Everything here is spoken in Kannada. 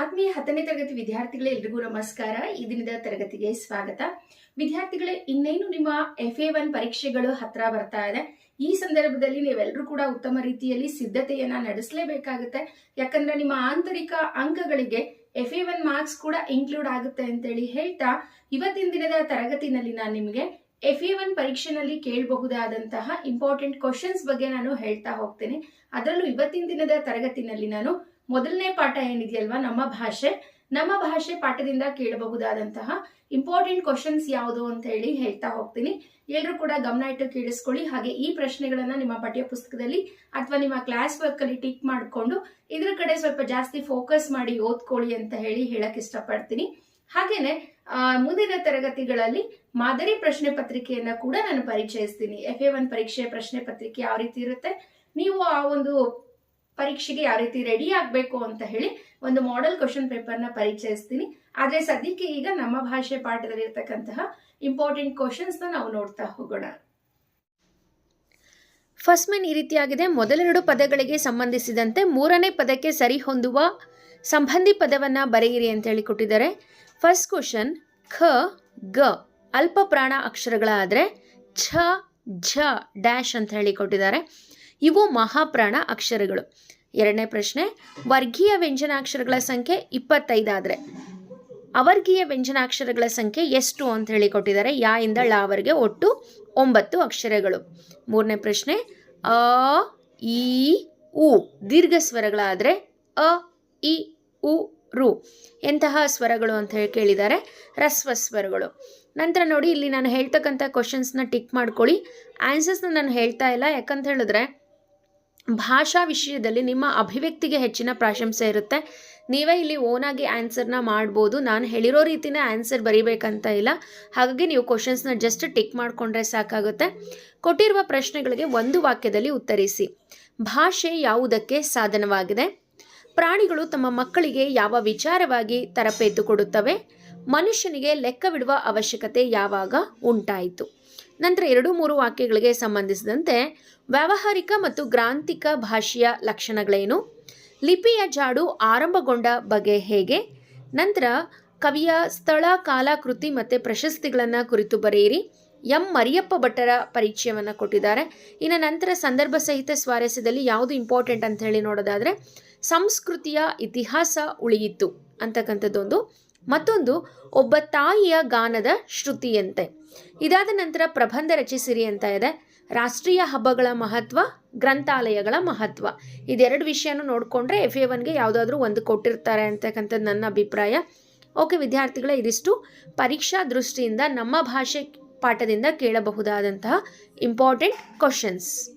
ಆತ್ಮೀಯ ಹತ್ತನೇ ತರಗತಿ ವಿದ್ಯಾರ್ಥಿಗಳೇ ಎಲ್ರಿಗೂ ನಮಸ್ಕಾರ. ಈ ದಿನದ ತರಗತಿಗೆ ಸ್ವಾಗತ. ವಿದ್ಯಾರ್ಥಿಗಳೇ, ಇನ್ನೇನು ನಿಮ್ಮ ಎಫ್ ಎ ಒನ್ ಪರೀಕ್ಷೆಗಳು ಹತ್ರ ಬರ್ತಾ ಇದೆ? ಈ ಸಂದರ್ಭದಲ್ಲಿ ನೀವೆಲ್ಲರೂ ಕೂಡ ಉತ್ತಮ ರೀತಿಯಲ್ಲಿ ಸಿದ್ಧತೆಯನ್ನ ನಡೆಸಲೇಬೇಕಾಗುತ್ತೆ. ಯಾಕಂದ್ರೆ ನಿಮ್ಮ ಆಂತರಿಕ ಅಂಕಗಳಿಗೆ ಎಫ್ ಎ ಒನ್ ಮಾರ್ಕ್ಸ್ ಕೂಡ ಇನ್ಕ್ಲೂಡ್ ಆಗುತ್ತೆ ಅಂತೇಳಿ ಹೇಳ್ತಾ, ಇವತ್ತಿನ ದಿನದ ತರಗತಿನಲ್ಲಿ ನಾನು ನಿಮಗೆ ಎಫ್ ಎ ಒನ್ ಪರೀಕ್ಷೆನಲ್ಲಿ ಕೇಳಬಹುದಾದಂತಹ ಇಂಪಾರ್ಟೆಂಟ್ ಕ್ವಶನ್ಸ್ ಬಗ್ಗೆ ನಾನು ಹೇಳ್ತಾ ಹೋಗ್ತೇನೆ. ಅದರಲ್ಲೂ ಇವತ್ತಿನ ದಿನದ ತರಗತಿನಲ್ಲಿ ನಾನು ಮೊದಲನೇ ಪಾಠ ಏನಿದೆಯಲ್ವಾ? ನಮ್ಮ ಭಾಷೆ. ನಮ್ಮ ಭಾಷೆ ಪಾಠದಿಂದ ಕೇಳಬಹುದಾದಂತಹ ಇಂಪಾರ್ಟೆಂಟ್ ಕ್ವಶನ್ಸ್ ಯಾವುದು ಅಂತ ಹೇಳಿ ಹೇಳ್ತಾ ಹೋಗ್ತೀನಿ. ಎಲ್ಲರೂ ಕೂಡ ಗಮನ ಇಟ್ಟು ಕೇಳಿಸ್ಕೊಳ್ಳಿ. ಹಾಗೆ ಈ ಪ್ರಶ್ನೆಗಳನ್ನ ನಿಮ್ಮ ಪಠ್ಯ ಪುಸ್ತಕದಲ್ಲಿ ಅಥವಾ ನಿಮ್ಮ ಕ್ಲಾಸ್ ವರ್ಕ್ ಅಲ್ಲಿ ಟಿಕ್ ಮಾಡಿಕೊಂಡು ಇದ್ರ ಕಡೆ ಸ್ವಲ್ಪ ಜಾಸ್ತಿ ಫೋಕಸ್ ಮಾಡಿ ಓದ್ಕೊಳ್ಳಿ ಅಂತ ಹೇಳಿ ಹೇಳಕ್ ಇಷ್ಟಪಡ್ತೀನಿ. ಹಾಗೇನೆ ಮುಂದಿನ ತರಗತಿಗಳಲ್ಲಿ ಮಾದರಿ ಪ್ರಶ್ನೆ ಪತ್ರಿಕೆಯನ್ನ ಕೂಡ ನಾನು ಪರಿಚಯಿಸ್ತೀನಿ. ಎಫ್ ಎ ಒನ್ ಪರೀಕ್ಷೆ ಪ್ರಶ್ನೆ ಪತ್ರಿಕೆ ಯಾವ ರೀತಿ ಇರುತ್ತೆ? ನೀವು ಆ ಒಂದು ಪರೀಕ್ಷೆಗೆ ಯಾವ ರೀತಿ ರೆಡಿ ಆಗಬೇಕು ಅಂತ ಹೇಳಿ ಒಂದು ಮಾಡೆಲ್ ಕ್ವಶನ್ ಪೇಪರ್ನ ಪರಿಚಯಿಸ್ತೀನಿ. ಆದರೆ ಸದ್ಯಕ್ಕೆ ಈಗ ನಮ್ಮ ಭಾಷೆ ಪಾಠದಲ್ಲಿ ಇರತಕ್ಕಂತಹ ಇಂಪಾರ್ಟೆಂಟ್ ಕ್ವಶನ್ಸ್ ನಾವು ನೋಡ್ತಾ ಹೋಗೋಣ. ಫಸ್ಟ್ ಮೆನ್ ಈ ರೀತಿಯಾಗಿದೆ. ಮೊದಲೆರಡು ಪದಗಳಿಗೆ ಸಂಬಂಧಿಸಿದಂತೆ ಮೂರನೇ ಪದಕ್ಕೆ ಸರಿ ಹೊಂದುವ ಸಂಬಂಧಿ ಪದವನ್ನು ಬರೆಯಿರಿ ಅಂತ ಹೇಳಿ ಕೊಟ್ಟಿದ್ದಾರೆ. ಫಸ್ಟ್ ಕ್ವಶನ್ ಖ, ಗ, ಅಲ್ಪ ಪ್ರಾಣ ಅಕ್ಷರಗಳಾದರೆ ಛ, ಝ ಡ್ಯಾಶ್ ಅಂತ ಹೇಳಿ ಕೊಟ್ಟಿದ್ದಾರೆ. ಇವು ಮಹಾಪ್ರಾಣ ಅಕ್ಷರಗಳು. ಎರಡನೇ ಪ್ರಶ್ನೆ, ವರ್ಗೀಯ ವ್ಯಂಜನಾಕ್ಷರಗಳ ಸಂಖ್ಯೆ ಇಪ್ಪತ್ತೈದಾದರೆ ಅವರ್ಗೀಯ ವ್ಯಂಜನಾಕ್ಷರಗಳ ಸಂಖ್ಯೆ ಎಷ್ಟು ಅಂತ ಹೇಳಿ ಕೊಟ್ಟಿದ್ದಾರೆ. ಯಾ ಇಂದ ಲಾವರ್ಗೆ ಒಟ್ಟು ಒಂಬತ್ತು ಅಕ್ಷರಗಳು. ಮೂರನೇ ಪ್ರಶ್ನೆ, ಅ, ಇ, ಉ, ದೀರ್ಘ ಸ್ವರಗಳಾದರೆ ಅ, ಇ, ಉ, ರು ಎಂತಹ ಸ್ವರಗಳು ಅಂತ ಹೇಳಿ ಕೇಳಿದ್ದಾರೆ. ರಸ್ವ ಸ್ವರಗಳು. ನಂತರ ನೋಡಿ, ಇಲ್ಲಿ ನಾನು ಹೇಳ್ತಕ್ಕಂಥ ಕ್ವಶನ್ಸ್ನ ಟಿಕ್ ಮಾಡ್ಕೊಳ್ಳಿ. ಆನ್ಸರ್ಸ್ನ ನಾನು ಹೇಳ್ತಾ ಇಲ್ಲ. ಯಾಕಂತ ಹೇಳಿದ್ರೆ ಭಾಷಾ ವಿಷಯದಲ್ಲಿ ನಿಮ್ಮ ಅಭಿವ್ಯಕ್ತಿಗೆ ಹೆಚ್ಚಿನ ಪ್ರಾಶಂಸೆ ಇರುತ್ತೆ. ನೀವೇ ಇಲ್ಲಿ ಓನಾಗಿ ಆನ್ಸರ್ನ ಮಾಡ್ಬೋದು. ನಾನು ಹೇಳಿರೋ ರೀತಿನೇ ಆನ್ಸರ್ ಬರೀಬೇಕಂತ ಇಲ್ಲ. ಹಾಗಾಗಿ ನೀವು ಕ್ವಶನ್ಸ್ನ ಜಸ್ಟ್ ಟಿಕ್ ಮಾಡಿಕೊಂಡ್ರೆ ಸಾಕಾಗುತ್ತೆ. ಕೊಟ್ಟಿರುವ ಪ್ರಶ್ನೆಗಳಿಗೆ ಒಂದು ವಾಕ್ಯದಲ್ಲಿ ಉತ್ತರಿಸಿ. ಭಾಷೆ ಯಾವುದಕ್ಕೆ ಸಾಧನವಾಗಿದೆ? ಪ್ರಾಣಿಗಳು ತಮ್ಮ ಮಕ್ಕಳಿಗೆ ಯಾವ ವಿಚಾರವಾಗಿ ತರಬೇತು ಕೊಡುತ್ತವೆ? ಮನುಷ್ಯನಿಗೆ ಲೆಕ್ಕವಿಡುವ ಅವಶ್ಯಕತೆ ಯಾವಾಗ ಉಂಟಾಯಿತು? ನಂತರ ಎರಡು ಮೂರು ವಾಕ್ಯಗಳಿಗೆ ಸಂಬಂಧಿಸಿದಂತೆ ವ್ಯಾವಹಾರಿಕ ಮತ್ತು ಗ್ರಾಂಥಿಕ ಭಾಷೆಯ ಲಕ್ಷಣಗಳೇನು? ಲಿಪಿಯ ಜಾಡು ಆರಂಭಗೊಂಡ ಬಗೆ ಹೇಗೆ? ನಂತರ ಕವಿಯ ಸ್ಥಳ ಕಾಲ ಕೃತಿ ಮತ್ತು ಪ್ರಶಸ್ತಿಗಳನ್ನು ಕುರಿತು ಬರೆಯಿರಿ. ಎಂ. ಮರಿಯಪ್ಪ ಭಟ್ಟರ ಪರಿಚಯವನ್ನು ಕೊಟ್ಟಿದ್ದಾರೆ. ಇನ್ನು ನಂತರ ಸಂದರ್ಭ ಸಹಿತ ಸ್ವಾರಸ್ಯದಲ್ಲಿ ಯಾವುದು ಇಂಪಾರ್ಟೆಂಟ್ ಅಂತ ಹೇಳಿ ನೋಡೋದಾದರೆ ಸಂಸ್ಕೃತಿಯ ಇತಿಹಾಸ ಉಳಿಯಿತು ಅಂತಕ್ಕಂಥದ್ದೊಂದು. ಮತ್ತೊಂದು, ಒಬ್ಬ ತಾಯಿಯ ಗಾನದ ಶ್ರುತಿಯಂತೆ. ಇದಾದ ನಂತರ ಪ್ರಬಂಧ ರಚಿಸಿರಿ ಅಂತ ಇದೆ. ರಾಷ್ಟ್ರೀಯ ಹಬ್ಬಗಳ ಮಹತ್ವ, ಗ್ರಂಥಾಲಯಗಳ ಮಹತ್ವ. ಇದೆರಡು ವಿಷಯನೂ ನೋಡಿಕೊಂಡ್ರೆ ಎಫ್ ಎ ಒನ್ಗೆ ಯಾವುದಾದ್ರೂ ಒಂದು ಕೊಟ್ಟಿರ್ತಾರೆ ಅಂತಕ್ಕಂಥದ್ದು ನನ್ನ ಅಭಿಪ್ರಾಯ. ಓಕೆ ವಿದ್ಯಾರ್ಥಿಗಳೇ, ಇದಿಷ್ಟು ಪರೀಕ್ಷಾ ದೃಷ್ಟಿಯಿಂದ ನಮ್ಮ ಭಾಷೆ ಪಾಠದಿಂದ ಕೇಳಬಹುದಾದಂತಹ ಇಂಪಾರ್ಟೆಂಟ್ ಕ್ವಶನ್ಸ್